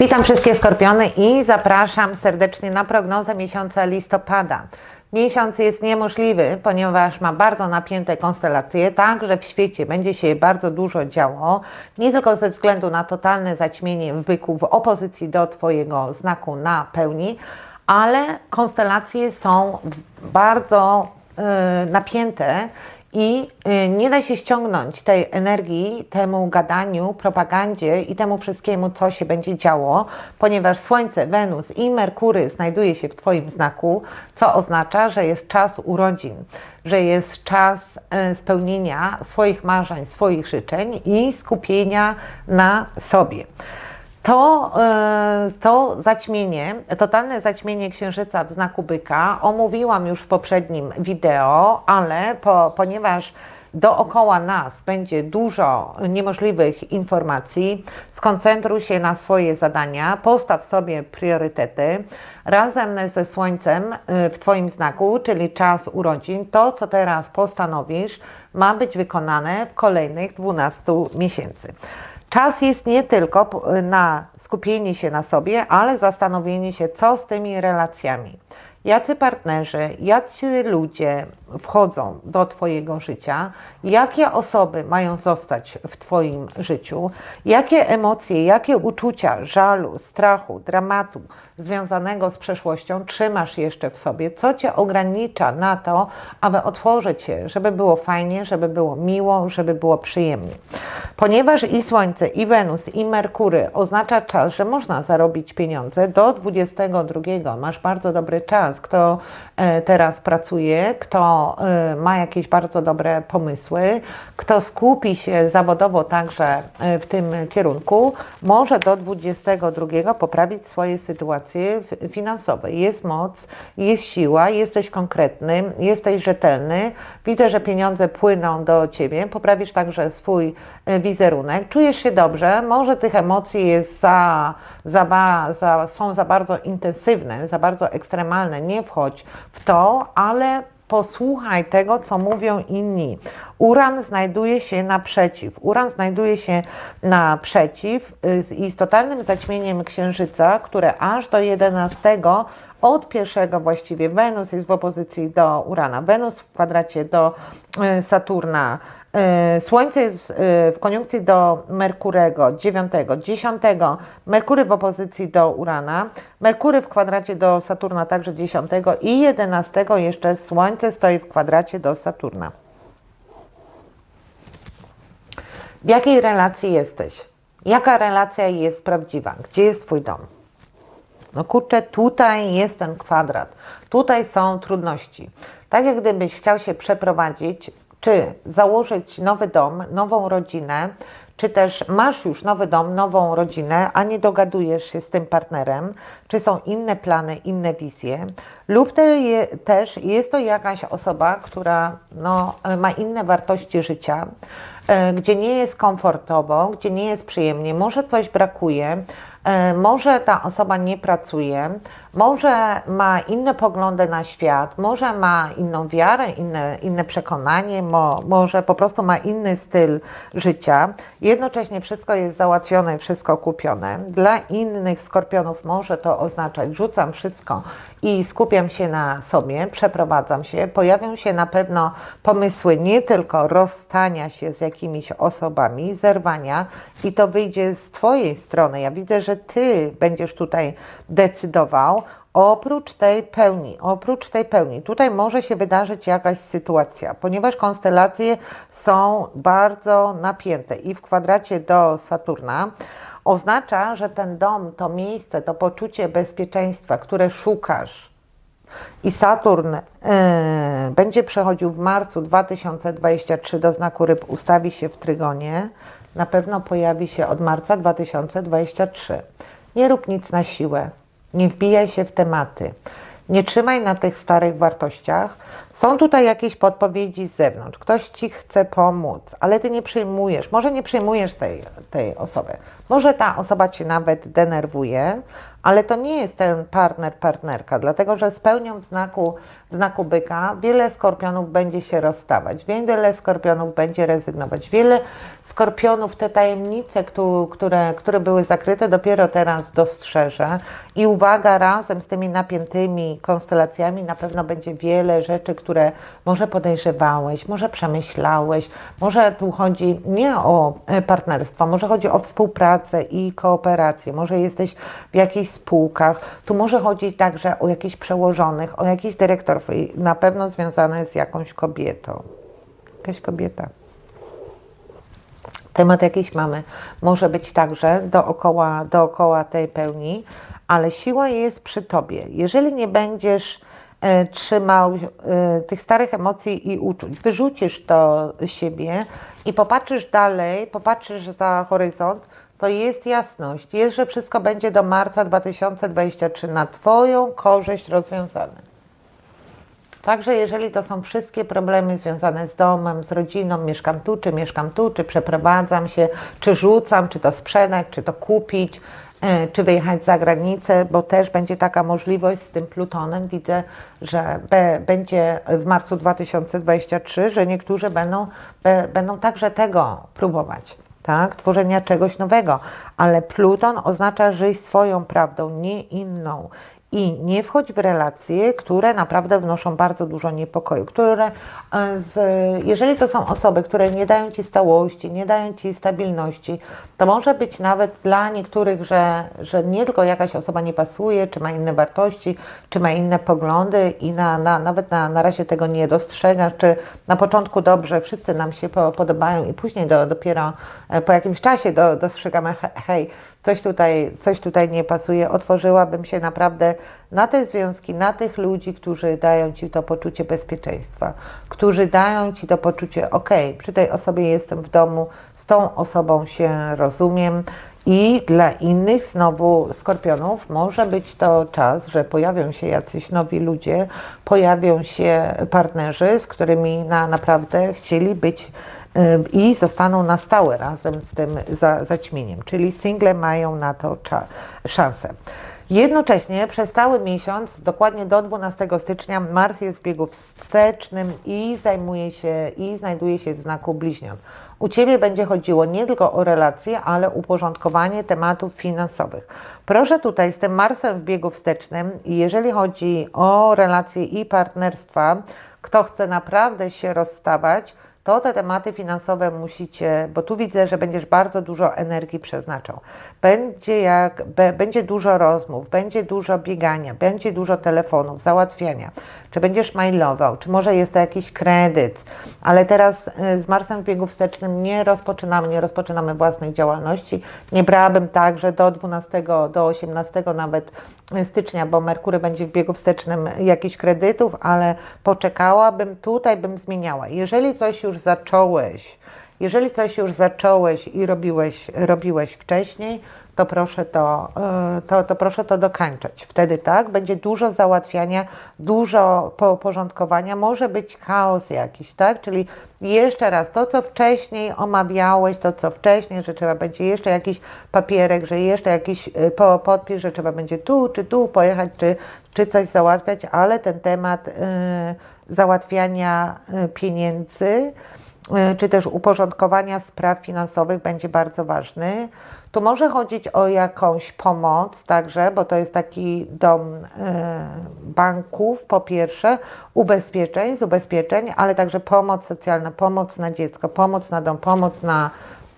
Witam wszystkie skorpiony i zapraszam serdecznie na prognozę miesiąca listopada. Miesiąc jest niemożliwy, ponieważ ma bardzo napięte konstelacje, także w świecie będzie się bardzo dużo działo, nie tylko ze względu na totalne zaćmienie w byku w opozycji do Twojego znaku na pełni, ale konstelacje są bardzo e, napięte i y, nie da się ściągnąć tej energii temu gadaniu, propagandzie i temu wszystkiemu, co się będzie działo, ponieważ Słońce, Wenus i Merkury znajduje się w Twoim znaku, co oznacza, że jest czas urodzin, że jest czas y, spełnienia swoich marzeń, swoich życzeń i skupienia na sobie. To, e, to zaćmienie, totalne zaćmienie księżyca w znaku byka omówiłam już w poprzednim wideo, ale po, ponieważ dookoła nas będzie dużo niemożliwych informacji, skoncentruj się na swoje zadania, postaw sobie priorytety. Razem ze Słońcem e, w Twoim znaku, czyli czas urodzin, to co teraz postanowisz, ma być wykonane w kolejnych 12 miesięcy. Czas jest nie tylko na skupienie się na sobie, ale zastanowienie się, co z tymi relacjami. Jacy partnerzy, jacy ludzie wchodzą do Twojego życia, jakie osoby mają zostać w Twoim życiu, jakie emocje, jakie uczucia żalu, strachu, dramatu związanego z przeszłością trzymasz jeszcze w sobie, co Cię ogranicza na to, aby otworzyć się, żeby było fajnie, żeby było miło, żeby było przyjemnie. Ponieważ i Słońce, i Wenus, i Merkury oznacza czas, że można zarobić pieniądze do 22 masz bardzo dobry czas. Kto e, teraz pracuje, kto e, ma jakieś bardzo dobre pomysły, kto skupi się zawodowo także e, w tym kierunku, może do 22 poprawić swoje sytuacje finansowe. Jest moc, jest siła, jesteś konkretny, jesteś rzetelny. Widzę, że pieniądze płyną do ciebie, poprawisz także swój wizerunek, czujesz się dobrze, może tych emocji jest za, za, za, są za bardzo intensywne, za bardzo ekstremalne, nie wchodź w to, ale posłuchaj tego, co mówią inni. Uran znajduje się naprzeciw. Uran znajduje się naprzeciw y, i z totalnym zaćmieniem księżyca, które aż do 11 od pierwszego właściwie Wenus jest w opozycji do Urana. Wenus w kwadracie do y, Saturna E, Słońce jest e, w koniunkcji do Merkurego 9, 10, Merkury w opozycji do Urana, Merkury w kwadracie do Saturna także 10 i 11 jeszcze Słońce stoi w kwadracie do Saturna. W jakiej relacji jesteś? Jaka relacja jest prawdziwa? Gdzie jest Twój dom? No kurczę, tutaj jest ten kwadrat. Tutaj są trudności. Tak jak gdybyś chciał się przeprowadzić czy założyć nowy dom, nową rodzinę, czy też masz już nowy dom, nową rodzinę, a nie dogadujesz się z tym partnerem, czy są inne plany, inne wizje, lub je, też jest to jakaś osoba, która no, ma inne wartości życia, e, gdzie nie jest komfortowo, gdzie nie jest przyjemnie, może coś brakuje, może ta osoba nie pracuje, może ma inne poglądy na świat, może ma inną wiarę, inne, inne przekonanie, mo, może po prostu ma inny styl życia. Jednocześnie wszystko jest załatwione, wszystko kupione. Dla innych skorpionów może to oznaczać, rzucam wszystko i skupiam się na sobie, przeprowadzam się. Pojawią się na pewno pomysły nie tylko rozstania się z jakimiś osobami, zerwania i to wyjdzie z Twojej strony. Ja widzę, że Ty będziesz tutaj decydował Oprócz tej pełni, oprócz tej pełni, tutaj może się wydarzyć jakaś sytuacja, ponieważ konstelacje są bardzo napięte i w kwadracie do Saturna oznacza, że ten dom, to miejsce, to poczucie bezpieczeństwa, które szukasz, i Saturn yy, będzie przechodził w marcu 2023 do znaku ryb, ustawi się w trygonie, na pewno pojawi się od marca 2023. Nie rób nic na siłę. Nie wbijaj się w tematy. Nie trzymaj na tych starych wartościach. Są tutaj jakieś podpowiedzi z zewnątrz. Ktoś ci chce pomóc, ale ty nie przyjmujesz. Może nie przyjmujesz tej, tej osoby. Może ta osoba cię nawet denerwuje, ale to nie jest ten partner, partnerka, dlatego że z pełnią w znaku, w znaku byka wiele skorpionów będzie się rozstawać, wiele skorpionów będzie rezygnować, wiele skorpionów te tajemnice, któ- które, które były zakryte, dopiero teraz dostrzeże. I uwaga, razem z tymi napiętymi konstelacjami na pewno będzie wiele rzeczy, które może podejrzewałeś, może przemyślałeś, może tu chodzi nie o e, partnerstwo, może chodzi o współpracę i kooperację, może jesteś w jakichś spółkach, tu może chodzić także o jakichś przełożonych, o jakichś dyrektorów na pewno związane z jakąś kobietą. Jakaś kobieta. Temat jakiś mamy. Może być także dookoła, dookoła tej pełni, ale siła jest przy tobie. Jeżeli nie będziesz e, trzymał e, tych starych emocji i uczuć, wyrzucisz to siebie i popatrzysz dalej, popatrzysz za horyzont, to jest jasność. Jest, że wszystko będzie do marca 2023 na Twoją korzyść rozwiązane. Także jeżeli to są wszystkie problemy związane z domem, z rodziną, mieszkam tu, czy mieszkam tu, czy przeprowadzam się, czy rzucam, czy to sprzedać, czy to kupić, e, czy wyjechać za granicę, bo też będzie taka możliwość z tym Plutonem. Widzę, że będzie w marcu 2023, że niektórzy będą, będą także tego próbować. Tak, tworzenia czegoś nowego, ale Pluton oznacza żyj swoją prawdą, nie inną i nie wchodź w relacje, które naprawdę wnoszą bardzo dużo niepokoju, które e, z, jeżeli to są osoby, które nie dają Ci stałości, nie dają Ci stabilności, to może być nawet dla niektórych, że, że nie tylko jakaś osoba nie pasuje, czy ma inne wartości, czy ma inne poglądy i na, na, nawet na, na razie tego nie dostrzegasz, czy na początku dobrze, wszyscy nam się po, podobają i później do, dopiero e, po jakimś czasie do, dostrzegamy, he- hej, coś tutaj, coś tutaj nie pasuje, otworzyłabym się naprawdę na te związki, na tych ludzi, którzy dają Ci to poczucie bezpieczeństwa, którzy dają Ci to poczucie, ok, przy tej osobie jestem w domu, z tą osobą się rozumiem. I dla innych znowu skorpionów może być to czas, że pojawią się jacyś nowi ludzie, pojawią się partnerzy, z którymi na, naprawdę chcieli być i zostaną na stałe razem z tym za, zaćmieniem. Czyli single mają na to szansę. Jednocześnie przez cały miesiąc, dokładnie do 12 stycznia, Mars jest w biegu wstecznym i zajmuje się i znajduje się w znaku bliźniąt. U Ciebie będzie chodziło nie tylko o relacje, ale uporządkowanie tematów finansowych. Proszę tutaj z tym Marsem w biegu wstecznym jeżeli chodzi o relacje i partnerstwa, kto chce naprawdę się rozstawać, to te tematy finansowe musicie, bo tu widzę, że będziesz bardzo dużo energii przeznaczał. Będzie, jak, be, będzie dużo rozmów, będzie dużo biegania, będzie dużo telefonów, załatwiania. Czy będziesz mailował, czy może jest to jakiś kredyt, ale teraz y, z Marsem w biegu wstecznym nie rozpoczynamy, nie rozpoczynamy własnej działalności. Nie brałabym tak, że do 12, do 18 nawet stycznia, bo Merkury będzie w biegu wstecznym jakichś kredytów, ale poczekałabym, tutaj bym zmieniała. Jeżeli coś już zacząłeś, jeżeli coś już zacząłeś i robiłeś, robiłeś wcześniej, to proszę to, y, to, to proszę to dokańczać. Wtedy tak, będzie dużo załatwiania, dużo po- porządkowania, może być chaos jakiś, tak? Czyli jeszcze raz to, co wcześniej omawiałeś, to co wcześniej, że trzeba będzie jeszcze jakiś papierek, że jeszcze jakiś po, podpis, że trzeba będzie tu czy tu pojechać, czy, czy coś załatwiać, ale ten temat y, załatwiania pieniędzy, czy też uporządkowania spraw finansowych będzie bardzo ważny. Tu może chodzić o jakąś pomoc także, bo to jest taki dom y, banków po pierwsze, ubezpieczeń, z ubezpieczeń, ale także pomoc socjalna, pomoc na dziecko, pomoc na dom, pomoc na,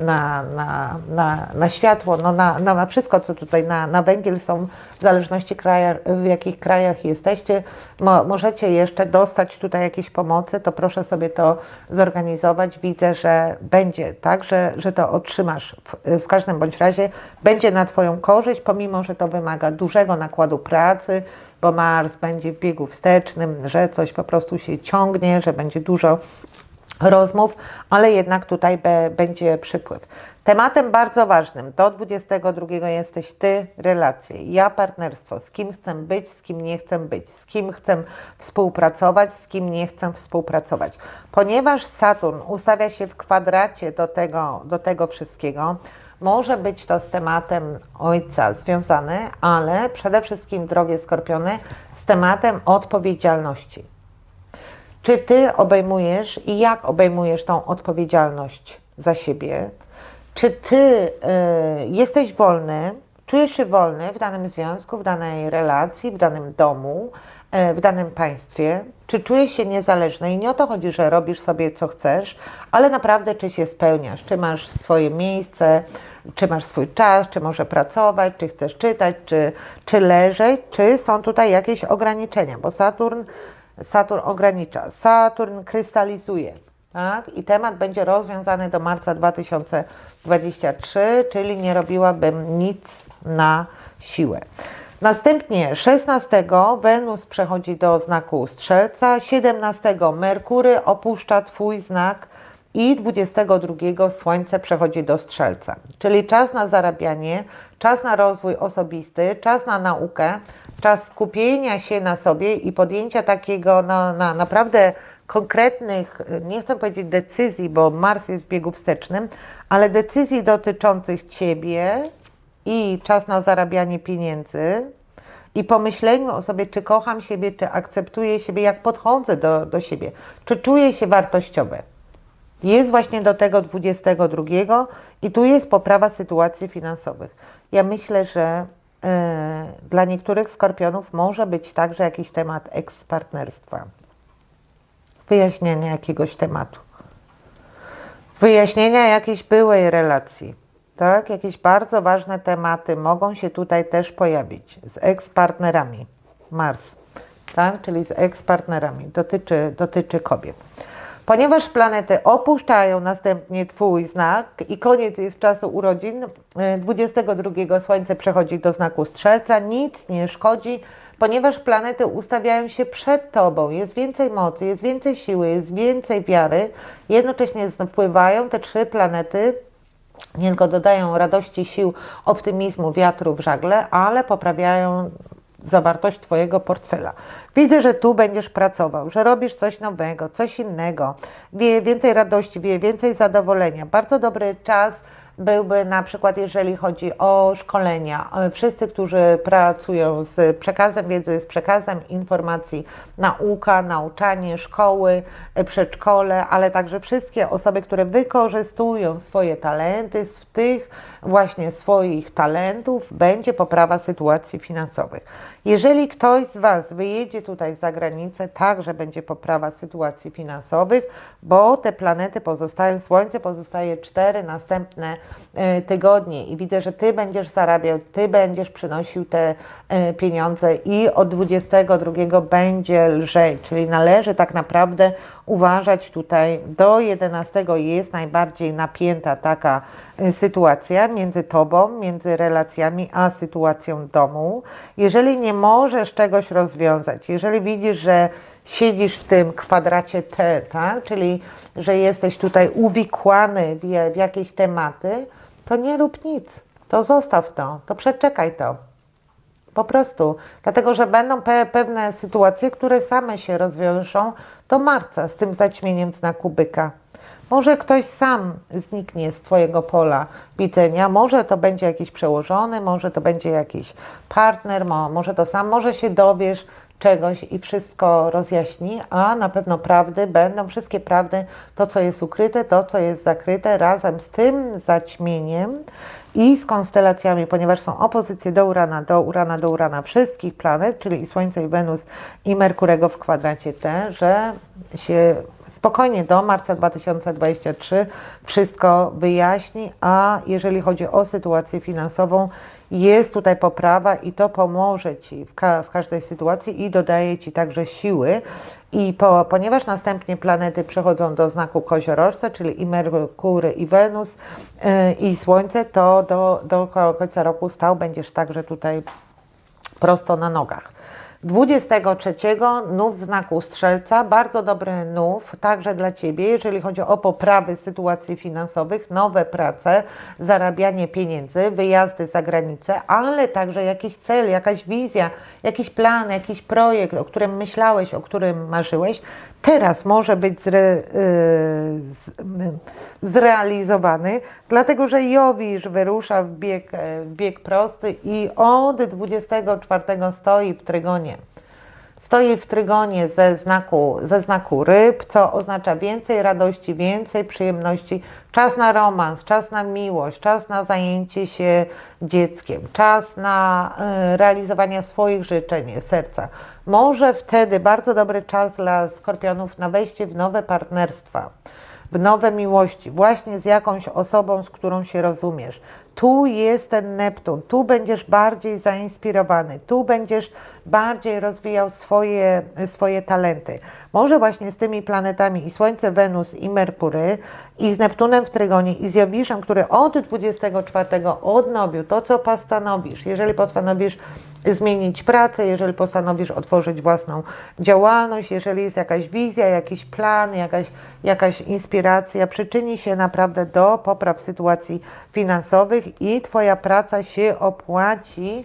na, na, na, na światło, no na, na, na wszystko, co tutaj na, na węgiel są, w zależności kraja, w jakich krajach jesteście, mo, możecie jeszcze dostać tutaj jakieś pomocy, to proszę sobie to zorganizować. Widzę, że będzie tak, że, że to otrzymasz w, w każdym bądź razie, będzie na Twoją korzyść, pomimo, że to wymaga dużego nakładu pracy, bo Mars będzie w biegu wstecznym, że coś po prostu się ciągnie, że będzie dużo rozmów, ale jednak tutaj be, będzie przykład. Tematem bardzo ważnym do 22 jesteś Ty, relacje, ja partnerstwo, z kim chcę być, z kim nie chcę być, z kim chcę współpracować, z kim nie chcę współpracować. Ponieważ Saturn ustawia się w kwadracie do tego, do tego wszystkiego, Może być to z tematem ojca związane, ale przede wszystkim, drogie skorpiony, z tematem odpowiedzialności. Czy ty obejmujesz i jak obejmujesz tą odpowiedzialność za siebie? Czy ty y, jesteś wolny, czujesz się wolny w danym związku, w danej relacji, w danym domu, y, w danym państwie? Czy czujesz się niezależny? I nie o to chodzi, że robisz sobie co chcesz, ale naprawdę czy się spełniasz? Czy masz swoje miejsce? Czy masz swój czas, czy może pracować, czy chcesz czytać, czy, czy leżeć, czy są tutaj jakieś ograniczenia, bo Saturn Saturn ogranicza, Saturn krystalizuje. Tak? I temat będzie rozwiązany do marca 2023, czyli nie robiłabym nic na siłę. Następnie 16 Wenus przechodzi do znaku Strzelca, 17 Merkury opuszcza Twój znak i 22 Słońce przechodzi do Strzelca. Czyli czas na zarabianie, czas na rozwój osobisty, czas na naukę, czas skupienia się na sobie i podjęcia takiego no, na naprawdę konkretnych, nie chcę powiedzieć decyzji, bo Mars jest w biegu wstecznym, ale decyzji dotyczących Ciebie i czas na zarabianie pieniędzy i pomyśleniu o sobie, czy kocham siebie, czy akceptuję siebie, jak podchodzę do, do siebie, czy czuję się wartościowe. Jest właśnie do tego 22 i tu jest poprawa sytuacji finansowych. Ja myślę, że dla niektórych skorpionów może być także jakiś temat ekspartnerstwa. Wyjaśnienia jakiegoś tematu. Wyjaśnienia jakiejś byłej relacji. Tak? Jakieś bardzo ważne tematy mogą się tutaj też pojawić z ekspartnerami. Mars, tak? czyli z ekspartnerami. Dotyczy, dotyczy kobiet. Ponieważ planety opuszczają następnie Twój znak i koniec jest czasu urodzin, 22 Słońce przechodzi do znaku Strzelca, nic nie szkodzi, ponieważ planety ustawiają się przed Tobą, jest więcej mocy, jest więcej siły, jest więcej wiary, jednocześnie wpływają te trzy planety nie tylko dodają radości, sił, optymizmu, wiatru w żagle, ale poprawiają zawartość Twojego portfela. Widzę, że tu będziesz pracował, że robisz coś nowego, coś innego, wie więcej radości, wie więcej zadowolenia. Bardzo dobry czas byłby na przykład, jeżeli chodzi o szkolenia. Wszyscy, którzy pracują z przekazem wiedzy, z przekazem informacji, nauka, nauczanie, szkoły, przedszkole, ale także wszystkie osoby, które wykorzystują swoje talenty, z tych właśnie swoich talentów będzie poprawa sytuacji finansowych. Jeżeli ktoś z Was wyjedzie tutaj za granicę, także będzie poprawa sytuacji finansowych, bo te planety pozostają, Słońce pozostaje cztery następne e, tygodnie i widzę, że Ty będziesz zarabiał, Ty będziesz przynosił te e, pieniądze i od 22 będzie lżej, czyli należy tak naprawdę uważać tutaj do 11 jest najbardziej napięta taka y, sytuacja między tobą, między relacjami a sytuacją domu. Jeżeli nie możesz czegoś rozwiązać, jeżeli widzisz, że siedzisz w tym kwadracie T, tak? czyli że jesteś tutaj uwikłany w, w jakieś tematy, to nie rób nic. To zostaw to, to przeczekaj to. Po prostu. Dlatego, że będą pe pewne sytuacje, które same się rozwiążą do marca z tym zaćmieniem znaku byka. Może ktoś sam zniknie z Twojego pola widzenia, może to będzie jakiś przełożony, może to będzie jakiś partner, może to sam, może się dowiesz czegoś i wszystko rozjaśni, a na pewno prawdy będą, wszystkie prawdy, to co jest ukryte, to co jest zakryte, razem z tym zaćmieniem i z konstelacjami, ponieważ są opozycje do Urana, do Urana, do Urana wszystkich planet, czyli i Słońce, i Wenus, i Merkurego w kwadracie T, że się spokojnie do marca 2023 wszystko wyjaśni, a jeżeli chodzi o sytuację finansową, jest tutaj poprawa i to pomoże Ci w, ka w każdej sytuacji i dodaje Ci także siły. I po, ponieważ następnie planety przechodzą do znaku koziorożca, czyli i Merkury, i Wenus, yy, i Słońce, to do, do końca roku stał będziesz także tutaj prosto na nogach. 23 nów w znaku strzelca, bardzo dobry nów, także dla Ciebie, jeżeli chodzi o poprawy sytuacji finansowych, nowe prace, zarabianie pieniędzy, wyjazdy za granicę, ale także jakiś cel, jakaś wizja, jakiś plan, jakiś projekt, o którym myślałeś, o którym marzyłeś, teraz może być zre, y, y, zrealizowany, dlatego że Jowisz wyrusza w bieg, e, w bieg prosty i od 24 stoi w trygonie. Stoi w trygonie ze znaku, ze znaku ryb, co oznacza więcej radości, więcej przyjemności, czas na romans, czas na miłość, czas na zajęcie się dzieckiem, czas na y, realizowanie swoich życzeń serca. Może wtedy bardzo dobry czas dla skorpionów na wejście w nowe partnerstwa w nowe miłości, właśnie z jakąś osobą, z którą się rozumiesz. Tu jest ten Neptun, tu będziesz bardziej zainspirowany, tu będziesz bardziej rozwijał swoje, swoje talenty. Może właśnie z tymi planetami i Słońce, Wenus i Merkury i z Neptunem w Trygonie i z Jowiszem, który od 24 odnowił to, co postanowisz. Jeżeli postanowisz zmienić pracę, jeżeli postanowisz otworzyć własną działalność, jeżeli jest jakaś wizja, jakiś plan, jakaś, jakaś inspiracja, przyczyni się naprawdę do popraw sytuacji finansowych i Twoja praca się opłaci.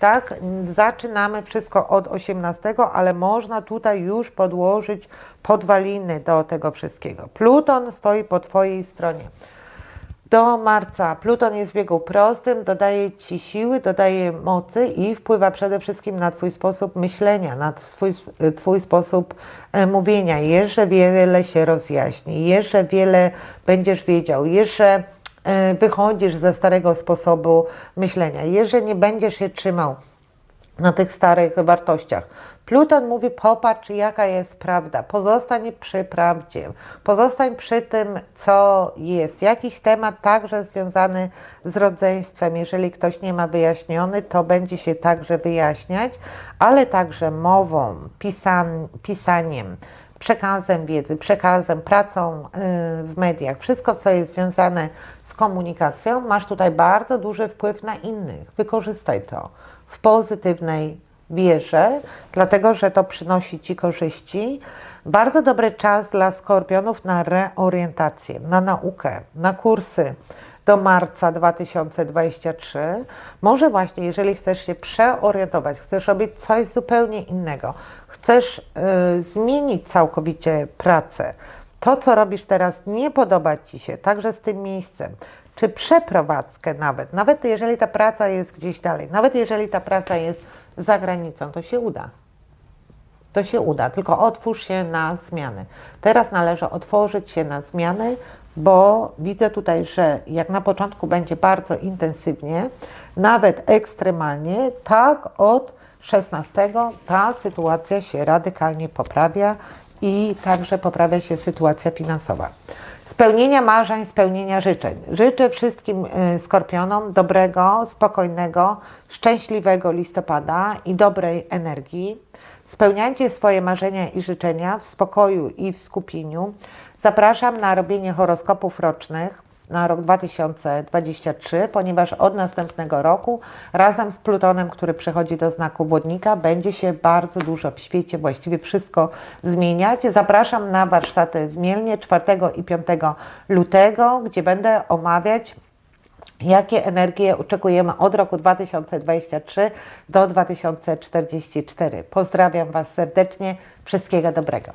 Tak, zaczynamy wszystko od 18, ale można tutaj już podłożyć podwaliny do tego wszystkiego. Pluton stoi po Twojej stronie do marca. Pluton jest w biegu prostym, dodaje Ci siły, dodaje mocy i wpływa przede wszystkim na Twój sposób myślenia, na Twój, twój sposób e, mówienia. Jeszcze wiele się rozjaśni, jeszcze wiele będziesz wiedział, jeszcze e, wychodzisz ze starego sposobu myślenia, jeszcze nie będziesz się trzymał na tych starych wartościach. Pluton mówi: popatrz, jaka jest prawda. Pozostań przy prawdzie. Pozostań przy tym, co jest. Jakiś temat także związany z rodzeństwem. Jeżeli ktoś nie ma wyjaśniony, to będzie się także wyjaśniać, ale także mową, pisan, pisaniem przekazem wiedzy, przekazem, pracą y, w mediach, wszystko, co jest związane z komunikacją, masz tutaj bardzo duży wpływ na innych. Wykorzystaj to w pozytywnej wierze, dlatego że to przynosi Ci korzyści. Bardzo dobry czas dla skorpionów na reorientację, na naukę, na kursy do marca 2023. Może właśnie, jeżeli chcesz się przeorientować, chcesz robić coś zupełnie innego, chcesz y, zmienić całkowicie pracę, to co robisz teraz nie podoba Ci się, także z tym miejscem, czy przeprowadzkę nawet, nawet jeżeli ta praca jest gdzieś dalej, nawet jeżeli ta praca jest za granicą, to się uda. To się uda, tylko otwórz się na zmiany. Teraz należy otworzyć się na zmiany, bo widzę tutaj, że jak na początku będzie bardzo intensywnie, nawet ekstremalnie, tak od 16 ta sytuacja się radykalnie poprawia i także poprawia się sytuacja finansowa. Spełnienia marzeń, spełnienia życzeń. Życzę wszystkim y, skorpionom dobrego, spokojnego, szczęśliwego listopada i dobrej energii. Spełniajcie swoje marzenia i życzenia w spokoju i w skupieniu. Zapraszam na robienie horoskopów rocznych na rok 2023, ponieważ od następnego roku razem z Plutonem, który przechodzi do znaku wodnika, będzie się bardzo dużo w świecie, właściwie wszystko zmieniać. Zapraszam na warsztaty w Mielnie 4 i 5 lutego, gdzie będę omawiać Jakie energie oczekujemy od roku 2023 do 2044? Pozdrawiam Was serdecznie. Wszystkiego dobrego.